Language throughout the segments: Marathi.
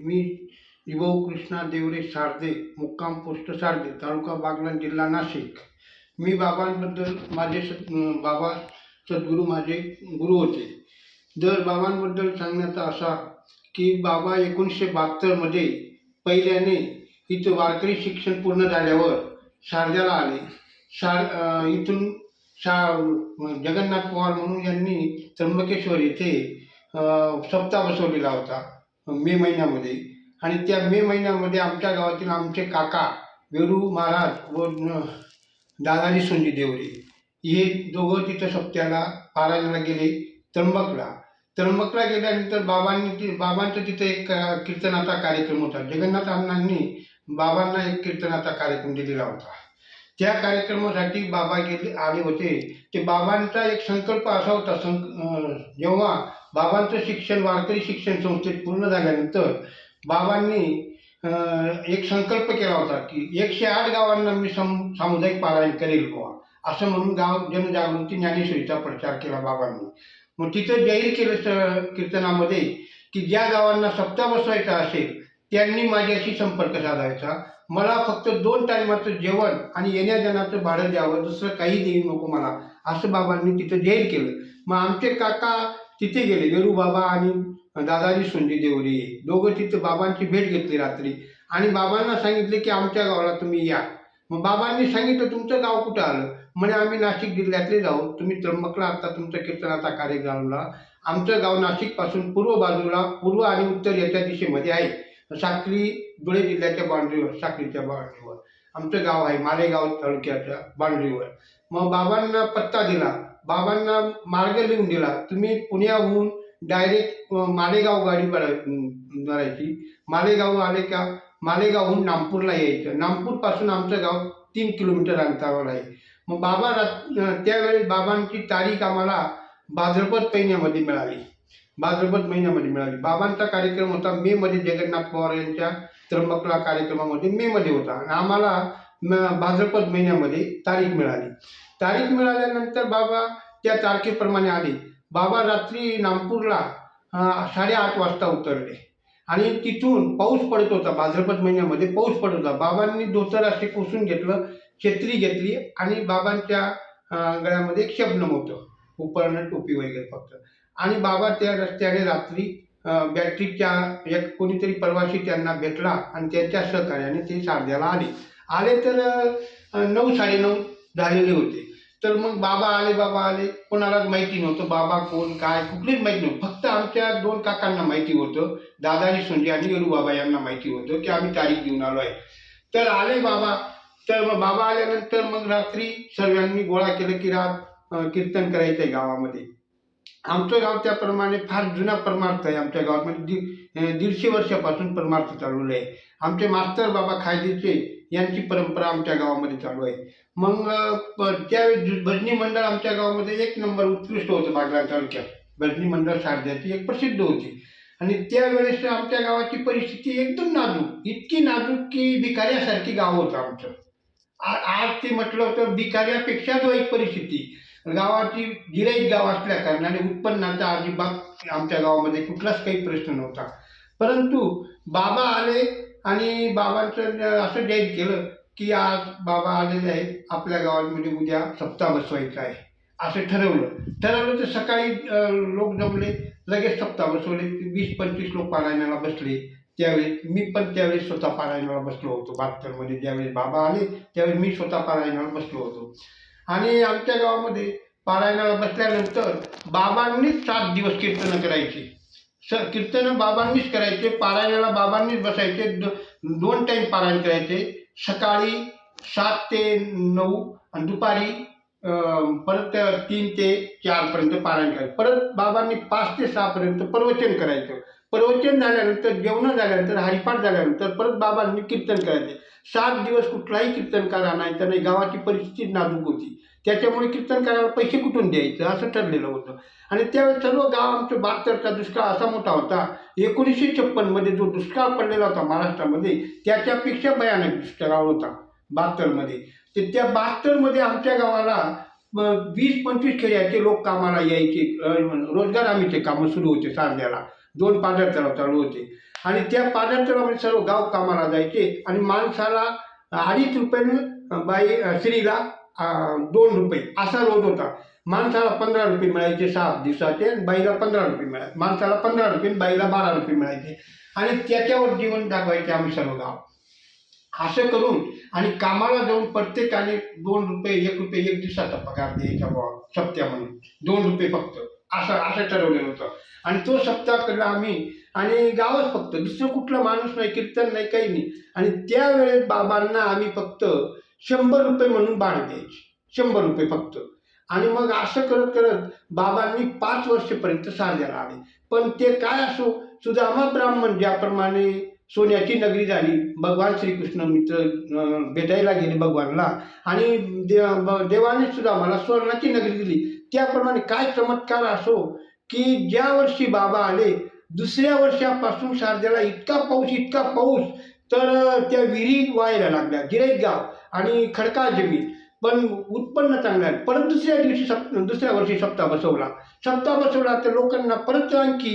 मी विभाऊ कृष्णा देवरे सारदे मुक्काम पोस्ट सारदे तालुका बागलाण जिल्हा नाशिक. मी बाबांबद्दल माझे सद बाबा सद्गुरू माझे गुरु होते. दर बाबांबद्दल सांगण्याचा असा की बाबा एकोणीसशे बहात्तरमध्ये पहिल्याने इथं वारकरी शिक्षण पूर्ण झाल्यावर शारजाला आले. शार इथून शा जगन्नाथ पवार म्हणून यांनी त्र्यंबकेश्वर येथे सप्ताह बसवलेला होता. मे महिन्यामध्ये. आणि त्या मे महिन्यामध्ये आमच्या गावातील आमचे काका वेरू महाराज व दादाजी सोंजी देवरे हे दोघं तिथं सप्त्याला पारायणाला गेले त्र्यंबकला. त्र्यंबकला गेल्यानंतर बाबांनी ती बाबांचं तिथं एक कीर्तनाचा कार्यक्रम होता. जगन्नाथ अण्णांनी बाबांना एक कीर्तनाचा कार्यक्रम दिलेला होता. त्या कार्यक्रमासाठी बाबा गेले आले होते. ते बाबांचा एक संकल्प असा होता सं जेव्हा बाबांचं शिक्षण वारकरी शिक्षण संस्थेत पूर्ण झाल्यानंतर बाबांनी एक संकल्प केला होता की एकशे आठ गावांना मी सम सामुदायिक पारायण करेल बुवा. असं म्हणून गाव जनजागृती ज्ञानेश्वरीचा प्रचार केला बाबांनी. मग तिथं जाहीर केलं स- कीर्तनामध्ये की ज्या गावांना सप्ताह बसवायचा असेल त्यांनी माझ्याशी संपर्क साधायचा. मला फक्त दोन टायमाचं जेवण आणि येण्या जाण्याचं भाडं द्यावं दुसरं काही देऊ नको मला असं बाबांनी तिथं जाहीर केलं. मग आमचे काका तिथे गेले वेरू बाबा आणि दादाजी सोंजी देवरे. दोघं तिथं बाबांची भेट घेतली रात्री. आणि बाबांना सांगितले की आमच्या गावाला तुम्ही या. मग बाबांनी सांगितलं तुमचं गाव कुठं आलं? म्हणे आम्ही नाशिक जिल्ह्यातले जाऊ. तुम्ही त्र्यंबकला आता तुमच्या कीर्तनाचा कार्यक्रमला आमचं गाव नाशिकपासून पूर्व बाजूला पूर्व आणि उत्तर याच्या दिशेमध्ये आहे. साक्री धुळे जिल्ह्याच्या बाउंड्रीवर साक्रीच्या बाउंड्रीवर आमचं गाव आहे मालेगाव तालुक्याच्या बाउंड्रीवर मग बाबांना पत्ता दिला. बाबांना मार्ग लिहून दिला. तुम्ही पुण्याहून डायरेक्ट मालेगाव गाडी भरायची. मालेगाव आले का मालेगावहून नागपूरला यायचं. नागपूरपासून आमचं गाव तीन किलोमीटर अंतरावर आहे. मग बाबा त्यावेळी त्यावेळेस बाबांची तारीख आम्हाला भाद्रपद महिन्यामध्ये मिळाली. भाद्रपद महिन्यामध्ये मिळाली. बाबांचा कार्यक्रम होता मे मध्ये जगन्नाथ पवार यांच्या त्र्यंबकला कार्यक्रमामध्ये मे मध्ये होता. आणि आम्हाला भाद्रपद महिन्यामध्ये तारीख मिळाली. तारीख मिळाल्यानंतर बाबा त्या तारखेप्रमाणे आले. बाबा रात्री नागपूरला साडेआठ वाजता उतरले. आणि तिथून पाऊस पडत होता भाद्रपद महिन्यामध्ये पाऊस पडत होता. बाबांनी धोतर असे पुसून घेतलं छत्री घेतली आणि बाबांच्या गळ्यामध्ये एक शबनम होतं. उपरणं टोपी वगैरे फक्त. आणि बाबा त्या रस्त्याने रात्री बॅटरीच्या एक कोणीतरी प्रवासी त्यांना भेटला आणि त्यांच्या सहकार्याने ते सारध्याला आले. आले तर नऊ साडेनऊ झालेले होते. तर मग बाबा आले बाबा आले. कोणालाच माहिती नव्हतं बाबा कोण काय कुठलीच माहिती नव्हतं. फक्त आमच्या दोन काकांना माहिती होतं दादाजी सोंजे आणि वेरू बाबा यांना माहिती होतं की आम्ही तारीख घेऊन आलो आहे. तर आले बाबा. तर मग बाबा आल्यानंतर मग रात्री सर्वांनी गोळा केलं की रात कीर्तन करायचं आहे गावामध्ये. आमचं गाव त्याप्रमाणे फार जुना परमार्थ आहे. आमच्या गावात म्हणजे दीडशे वर्षापासून परमार्थ चालवलं आहे. आमचे मास्तर बाबा खायदेचे यांची परंपरा आमच्या गावामध्ये चालू आहे. मग त्यावेळी भजनी मंडळ आमच्या गावामध्ये एक नंबर उत्कृष्ट होतं बागला तालुक्यात. भजनी मंडळ सारध्याची एक प्रसिद्ध होती. आणि त्यावेळेस आमच्या गावाची परिस्थिती एकदम नाजूक इतकी नाजूक की भिकाऱ्यासारखी गाव होतं आमचं. आज ते म्हटलं तर भिकाऱ्यापेक्षा वाईट परिस्थिती. गावाची गिराईक गाव असल्या कारणाने उत्पन्नाचा अजिबात आमच्या गावामध्ये कुठलाच काही प्रश्न नव्हता. परंतु बाबा आले आणि बाबांचं असं जाहीर केलं की आज बाबा आलेले आहेत आपल्या गावांमध्ये उद्या सप्ताह बसवायचा आहे असं ठरवलं. ठरवलं तर सकाळी लोक जमले लगेच सप्ताह बसवले. वीस पंचवीस लोक पारायणाला बसले. त्यावेळेस मी पण त्यावेळेस स्वतः पारायणाला बसलो होतो. बहात्तरमध्ये ज्यावेळेस बाबा आले त्यावेळेस मी स्वतः पारायणाला बसलो होतो. आणि आमच्या गावामध्ये पारायणाला बसल्यानंतर बाबांनीच सात दिवस कीर्तनं करायची. सर कीर्तन बाबांनीच करायचे पारायणाला बाबांनीच बसायचे दो दोन टाईम पारायण करायचे. सकाळी सात ते नऊ आणि दुपारी परत तीन ते चारपर्यंत पारायण करायचं. परत बाबांनी पाच ते सहापर्यंत प्रवचन करायचं. प्रवचन झाल्यानंतर जेवण झाल्यानंतर हरिपाठ झाल्यानंतर परत बाबांनी कीर्तन करायचे. सात दिवस कुठलाही कीर्तनकार आणायचा नाही गावाची परिस्थिती नाजूक होती. त्याच्यामुळे कीर्तन करायला पैसे कुठून द्यायचं? असं ठरलेलं होतं. आणि त्यावेळेस सर्व गाव आमचं बहात्तरचा दुष्काळ असा मोठा होता. एकोणीसशे छप्पनमध्ये जो दुष्काळ पडलेला होता महाराष्ट्रामध्ये त्याच्यापेक्षा भयानक दुष्काळ होता बहात्तरमध्ये तर त्या बहात्तरमध्ये आमच्या गावाला वीस पंचवीस खेड्याचे लोक कामाला यायचे. रोजगार हमीचे कामं सुरू होते सारद्याला दोन पादर तलाव चालू होते. आणि त्या पादर तलावामध्ये सर्व गाव कामाला जायचे. आणि माणसाला अडीच रुपयानं बाई स्त्रीला दोन रुपये. असा रोज होता. माणसाला पंधरा रुपये मिळायचे सात दिवसाचे आणि बाईला पंधरा रुपये मिळायचे. माणसाला पंधरा रुपये बाईला बारा रुपये मिळायचे. आणि त्याच्यावर जीवन दाखवायचे आम्ही सर्व गाव. असं करून आणि कामाला जाऊन प्रत्येकाने दोन रुपये एक रुपये एक दिवसाचा पगार द्यायचा बुवा सप्त्या म्हणून. दोन रुपये फक्त. असं असं ठरवलेलं होतं. आणि तो सप्ताह केला आम्ही आणि गावच फक्त. दुसरं कुठला माणूस नाही कीर्तन नाही काही नाही. आणि त्यावेळेस बाबांना आम्ही फक्त शंभर रुपये म्हणून बाण द्यायची शंभर रुपये फक्त. आणि मग असं करत करत बाबांनी पाच वर्षपर्यंत साध्याला आले पण ते काय असो सुदामा ब्राह्मण ज्याप्रमाणे सोन्याची नगरी झाली भगवान श्रीकृष्ण मित्र भेटायला गेले भगवानला आणि देव देवाने सुद्धा मला स्वर्णाची नगरी दिली. त्याप्रमाणे काय चमत्कार असो की ज्या वर्षी बाबा आले दुसऱ्या वर्षापासून शारदेला इतका पाऊस इतका पाऊस तर त्या विहिरी व्हायला लागल्या गिरेक गाव आणि खडका जमीन. पण उत्पन्न चांगलं आहे परत दुसऱ्या दिवशी सप दुसऱ्या वर्षी सप्ताह बसवला. सप्ताह बसवला तर लोकांना परत आणखी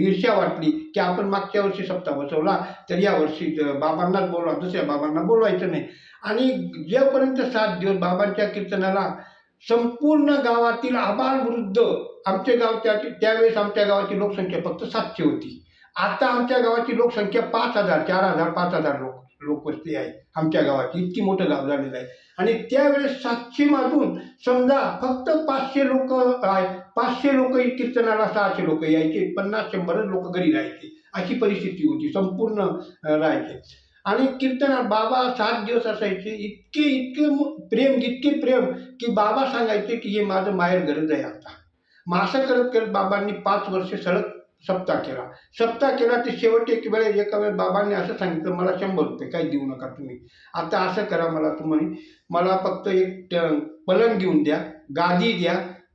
ईर्ष्या वाटली की आपण मागच्या वर्षी सप्ताह बसवला तर या वर्षी बाबांनाच बोलवा दुसऱ्या बाबांना बोलवायचं नाही. आणि जेपर्यंत सात दिवस बाबांच्या कीर्तनाला संपूर्ण गावातील आबाल वृद्ध आमचे गाव त्या त्यावेळेस आमच्या गावाची लोकसंख्या फक्त सातशे होती. आता आमच्या गावाची लोकसंख्या पाच हजार चार हजार पाच हजार लोक लोकवस्ती आहे. आमच्या गावाची इतकी मोठं गाव झालेलं आहे. आणि त्यावेळेस सातशे मागून समजा फक्त पाचशे लोक पाचशे लोक कीर्तनाला सहाशे लोक यायचे पन्नास शंभरच लोक घरी राहायचे. अशी परिस्थिती होती संपूर्ण राहायचे. आणि कीर्तनात बाबा सात दिवस असायचे इतके इतके प्रेम इतके प्रेम की बाबा सांगायचे की हे माझं माहेर गरज आहे आता. मग असं करत करत बाबांनी पाच वर्ष सलग सप्ताह केला. सप्ताह केला ते शेवटी एक वेळेस एका वेळेस बाबांनी असं सांगितलं मला शंभर रुपये काही देऊ नका तुम्ही. आता असं करा मला तुम्ही मला फक्त एक पलंग घेऊन द्या गादी द्या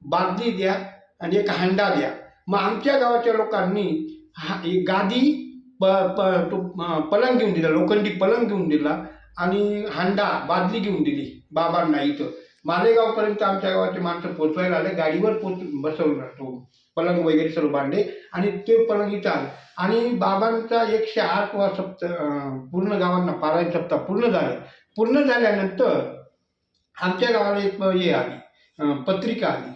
बादली द्या आणि एक हांडा द्या. मग आमच्या गावाच्या लोकांनी हा एक गादी प प तो पलंग घेऊन दिला लोखंडी पलंग घेऊन दिला आणि हांडा बादली घेऊन दिली बाबांना इथं. मालेगावपर्यंत आमच्या गावाचे माणसं पोचवायला आले गाडीवर पोच बसवला तो. पलंग वगैरे सर्व बांधले आणि ते पलंग इथं आले. आणि बाबांचा एकशे आठ वा सप्त अं, पूर्ण गावांना पारायण सप्ताह पूर्ण झाले. पूर्ण झाल्यानंतर आमच्या गावाला एक हे आली पत्रिका आली.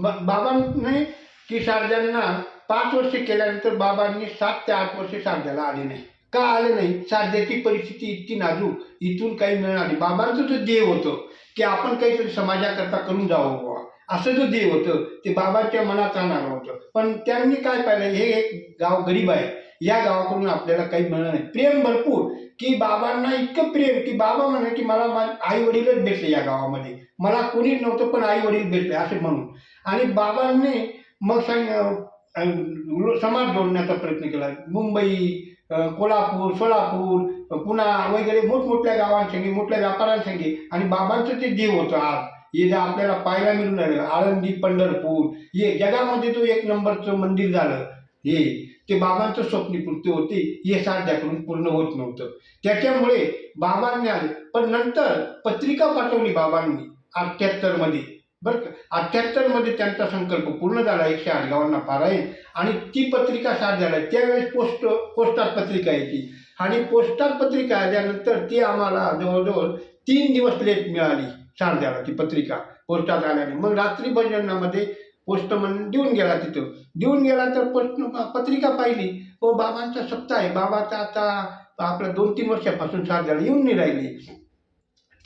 बाबांनी की शारदांना पाच वर्ष केल्यानंतर बाबांनी सात ते आठ वर्ष शारदाला आले नाही. का आले नाही? साध्याची परिस्थिती इतकी नाजूक इथून काही मिळणार नाही. बाबांचं तर ध्येय होतं की आपण काहीतरी समाजाकरता करून जावं बुवा. असं जो देव होतं ते बाबांच्या मनात राहणार होतं. पण त्यांनी काय पाहिलं हे एक गाव गरीब आहे. या गावाकडून आपल्याला काही मिळणार नाही. प्रेम भरपूर. की बाबांना इतकं प्रेम की बाबा म्हणे की मला आई वडीलच भेटले या गावामध्ये. मला कोणीच नव्हतं पण आई वडील भेटले असे म्हणून. आणि बाबांनी मग सांग समाज जोडण्याचा प्रयत्न केला. मुंबई कोल्हापूर सोलापूर पुणा वगैरे मोठमोठ्या गावांसंगे मोठ्या व्यापाऱ्यांसंगे. आणि बाबांचं ते देव होतं आज हे जे आपल्याला पाहायला मिळून राहिलं आळंदी पंढरपूर हे जगामध्ये तो एक नंबरचं मंदिर झालं. हे ते बाबांचं स्वप्नीपूर्ती होती हे साध्याकडून पूर्ण होत नव्हतं. त्याच्यामुळे बाबांनी आले पण नंतर पत्रिका पाठवली बाबांनी अठ्ठ्याहत्तरमध्ये बरं का? अठ्ठ्याहत्तरमध्ये त्यांचा संकल्प पूर्ण झाला एकशे आठ गावांना पारायण. आणि ती पत्रिका साथ झाल्या. त्यावेळेस पोस्ट पोस्टात पत्रिका येते आणि पोस्टात पत्रिका आल्यानंतर ती आम्हाला जवळजवळ तीन दिवस लेट मिळाली. शारद्याला ती पत्रिका पोस्टात आल्याने मग रात्री भजनामध्ये पोस्टमन देऊन गेला तिथं. देऊन गेला तर पोस्ट पत्रिका पाहिली. हो बाबांचा सप्ताह आहे. बाबाचा आता आपल्या दोन तीन वर्षापासून शारद्याला येऊन नाही राहिली.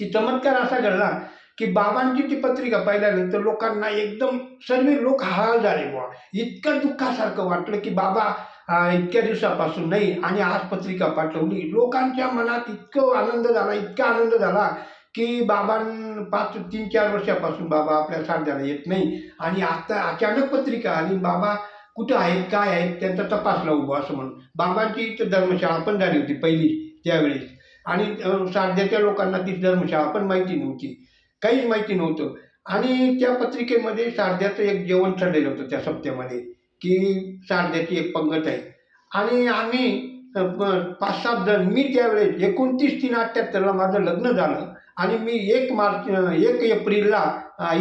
ती चमत्कार असा घडला की बाबांची ती पत्रिका पाहिल्यानंतर लोकांना एकदम सर्व लोक हाल झाले बुवा. इतकं दुःखासारखं वाटलं की बाबा इतक्या दिवसापासून नाही आणि आज पत्रिका पाठवली. लोकांच्या मनात इतकं आनंद झाला इतका आनंद झाला की बाबां पाच तीन चार वर्षापासून बाबा आपल्या साध्याला येत नाही. आणि आता अचानक पत्रिका आली बाबा कुठं आहेत काय आहेत त्यांचा तपास लावू असं म्हणून. बाबांची इथं धर्मशाळा पण झाली होती पहिली त्यावेळेस आणि अं, साध्याच्या लोकांना ती धर्मशाळा पण माहिती नव्हती. काहीच माहिती नव्हतं. आणि त्या पत्रिकेमध्ये शारद्याचं एक जेवण ठरलेलं होतं त्या सप्त्यामध्ये की शारद्याची एक पंगत आहे. आणि आम्ही पाच सात जण मी त्यावेळेस एकोणतीस तीन अठ्ठ्याहत्तरला माझं लग्न झालं. आणि मी एक मार्च एक एप्रिलला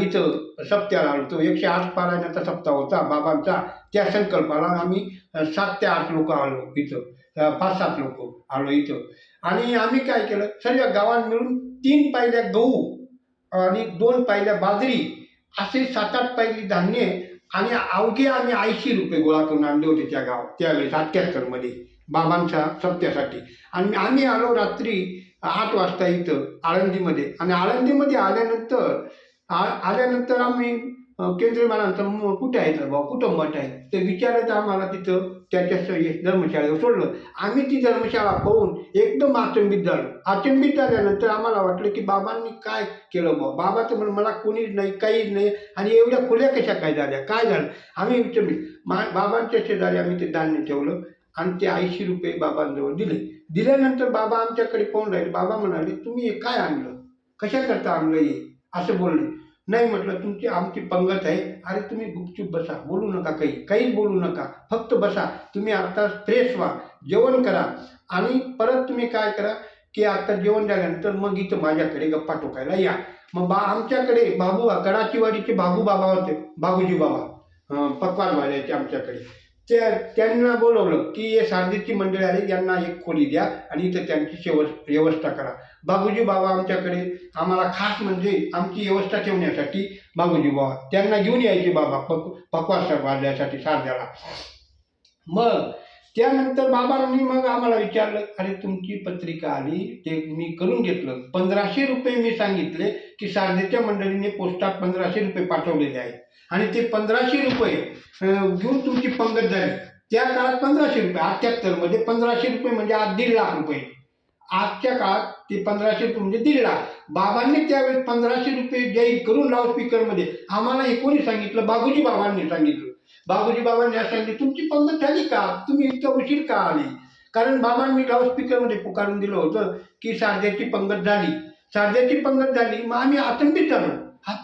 इथं सप्त्याला आलो होतो एकशे आठ पारायणाचा सप्ताह होता बाबांचा. त्या संकल्पाला आम्ही सात ते आठ लोक आलो इथं. पाच सात लोक आलो इथं. आणि आम्ही काय केलं? सर्व गावात मिळून तीन पायल्या गहू आणि दोन पायल्या बाजरी असे सात आठ पायली धान्य आणि अवघे आम्ही ऐंशी रुपये गोळा करून आणले होते त्या गावात. त्यावेळेस अठ्ठ्याहत्तरमध्ये बाबांच्या सत्यासाठी आणि आम्ही आलो रात्री आठ वाजता इथं आळंदीमध्ये. आणि आळंदीमध्ये आल्यानंतर आ आल्यानंतर आम्ही केंद्रीय मानांतर कुठे आहेत बाबा कुठं मठ आहे ते विचारायचं आम्हाला तिथं त्याच्या धर्मशाळेवर सोडलं. आम्ही ती धर्मशाळा पाहून एकदम अचंबित झालो. अचंबित झाल्यानंतर आम्हाला वाटलं की बाबांनी काय केलं बुवा? बाबा तर मला कोणीच नाही काहीच नाही. आणि एवढ्या खुल्या कशा काय झाल्या? काय झालं? आम्ही विचारले मा बाबांच्या शेजारी आम्ही ते धान्य ठेवलं आणि ते ऐंशी रुपये बाबांजवळ दिले. दिल्यानंतर बाबा आमच्याकडे पाहून राहिले. बाबा म्हणाले तुम्ही हे काय आणलं? कशा करता आणलं हे? असं बोलले. नाही म्हटलं तुमची आमची पंगत आहे. अरे तुम्ही गुपचूप बसा. बोलू नका काही. काहीच बोलू नका. फक्त बसा. तुम्ही आता फ्रेश व्हा. जेवण करा. आणि परत तुम्ही काय करा की आता जेवण झाल्यानंतर मग इथं माझ्याकडे गप्पा टोकायला या. मग बा आमच्याकडे बाबू गडाचीवाडीचे बाबू बाबा होते. बाबूजी बाबा. पकवान वाजायचे आमच्याकडे. त्या त्यांना बोलवलं की हे सारदीची मंडळी आली यांना एक खोली द्या आणि इथं त्यांची शेव व्यवस्था करा. बाबूजी बाबा आमच्याकडे आम्हाला खास म्हणजे आमची व्यवस्था ठेवण्यासाठी बाबूजी बाबा त्यांना घेऊन यायचे बाबा पक पकवास वाजण्यासाठी सारद्याला मग त्यानंतर बाबांनी मग आम्हाला विचारलं अरे तुमची पत्रिका आली ते मी करून घेतलं. पंधराशे रुपये मी सांगितले की शारदेच्या मंडळीने पोस्टात पंधराशे रुपये पाठवलेले आहेत. आणि ते पंधराशे रुपये घेऊन तुमची पंगत झाली. त्या काळात पंधराशे रुपये अठ्ठ्याहत्तरमध्ये पंधराशे रुपये म्हणजे आज दीड लाख रुपये. आजच्या काळात ते पंधराशे रुपये म्हणजे दीड लाख. बाबांनी त्यावेळेस पंधराशे रुपये जाहीर करून लाऊडस्पीकरमध्ये आम्हाला एकोणी सांगितलं? बाबूजी बाबांनी सांगितलं. बाबूजी बाबांनी असं तुमची पंगत झाली का? तुम्ही इतक्या उशीर का आली? कारण बाबांनी लाऊडस्पीकरमध्ये पुकारून दिलं होतं की सारद्याची पंगत झाली. सारद्याची पंगत झाली मग आम्ही आतंकित झालो.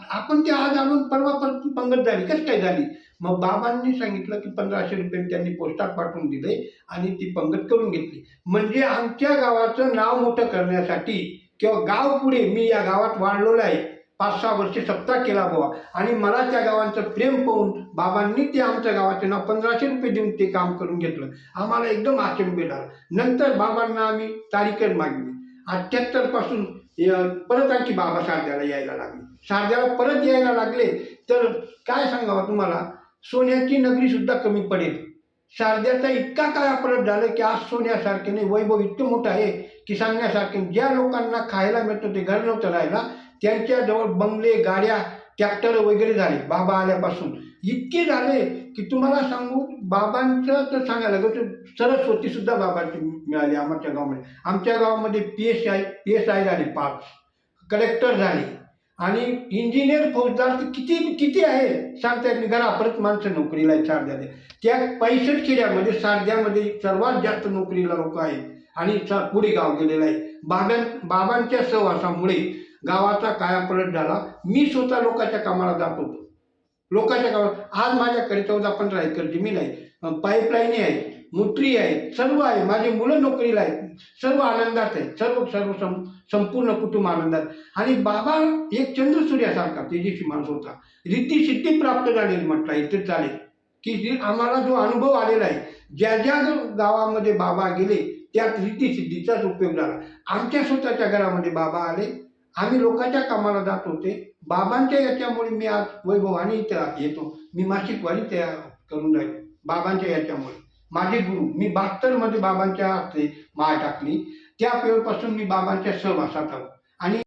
आपण ते आज आणून परवा परत पंगत झाली. कसं काय झाली? मग बाबांनी सांगितलं की पंधराशे रुपये त्यांनी पोस्टात पाठवून दिले आणि ती पंगत करून घेतली. म्हणजे आमच्या गावाचं नाव मोठं करण्यासाठी किंवा गाव पुढे मी या गावात वाढलेलो आहे. पाच सहा वर्षे सप्ताह केला बुवा. आणि मला त्या गावांचं प्रेम पाहून बाबांनी ते आमच्या गावाचे नाव पंधराशे रुपये देऊन ते काम करून घेतलं. आम्हाला एकदम आचंबित आला नंतर बाबांना आम्ही तारीखच मागली अठ्ठ्याहत्तरपासून परत आणखी बाबा शारद्याला यायला लागले. शारद्याला परत यायला लागले तर काय सांगावं तुम्हाला? सोन्याची नगरी सुद्धा कमी पडेल. शारद्याचा इतका काळ परत झालं की आज सोन्यासारखे नाही वैभव इतकं मोठं आहे की सांगण्यासारखे ज्या लोकांना खायला मिळतं ते घर नव्हतं राहायला त्यांच्याजवळ बंगले गाड्या ट्रॅक्टर वगैरे झाले बाबा आल्यापासून. इतके झाले की तुम्हाला सांगू बाबांचं तर सांगायला लागलं सरस्वतीसुद्धा बाबांची मिळाली आमच्या गावामध्ये. आमच्या गावामध्ये P S I P S I झाले पाच कलेक्टर झाले. आणि इंजिनियर फौजदार किती किती आहे? सांगता येत नाही. घरापर्यंत माणसं नोकरीला आहेत सारद्याने त्या पैसठ खेड्यामध्ये सारद्यामध्ये सर्वात जास्त नोकरीला लोक आहेत. आणि स पुढे गाव गेलेलं आहे. बाबां बाबांच्या सहवासामुळे गावाचा कायापलट झाला. मी स्वतः लोकांच्या कामाला जात होतो. लोकांच्या कामाला आज माझ्याकडे चौदा पंधरा एकर जमीन आहे. पाईपलाईनी आहे मोटरी आहे सर्व आहे. माझी मुलं नोकरीला आहेत. सर्व आनंदात आहेत. सर्व सर्व सं संपूर्ण कुटुंब आनंदात आणि बाबा एक चंद्रसूर्यासारखा तेजस्वी माणूस होता. रिद्धी सिद्धी प्राप्त झालेली म्हटलं इथे चालेल. की आम्हाला जो अनुभव आलेला आहे ज्या ज्या गावामध्ये बाबा गेले त्यात रिद्धी सिद्धीचाच उपयोग झाला. आमच्या स्वतःच्या घरामध्ये बाबा आले. आम्ही लोकांच्या कामाला जात होते. बाबांच्या याच्यामुळे मी आज वैभवाने इथं येतो. मी मासिक वारी तयार करून राहील बाबांच्या याच्यामुळे. माझे गुरु मी बहात्तरमध्ये बाबांच्या हाते माळ टाकली. त्या वेळेपासून मी बाबांच्या सहवासात आलो. आणि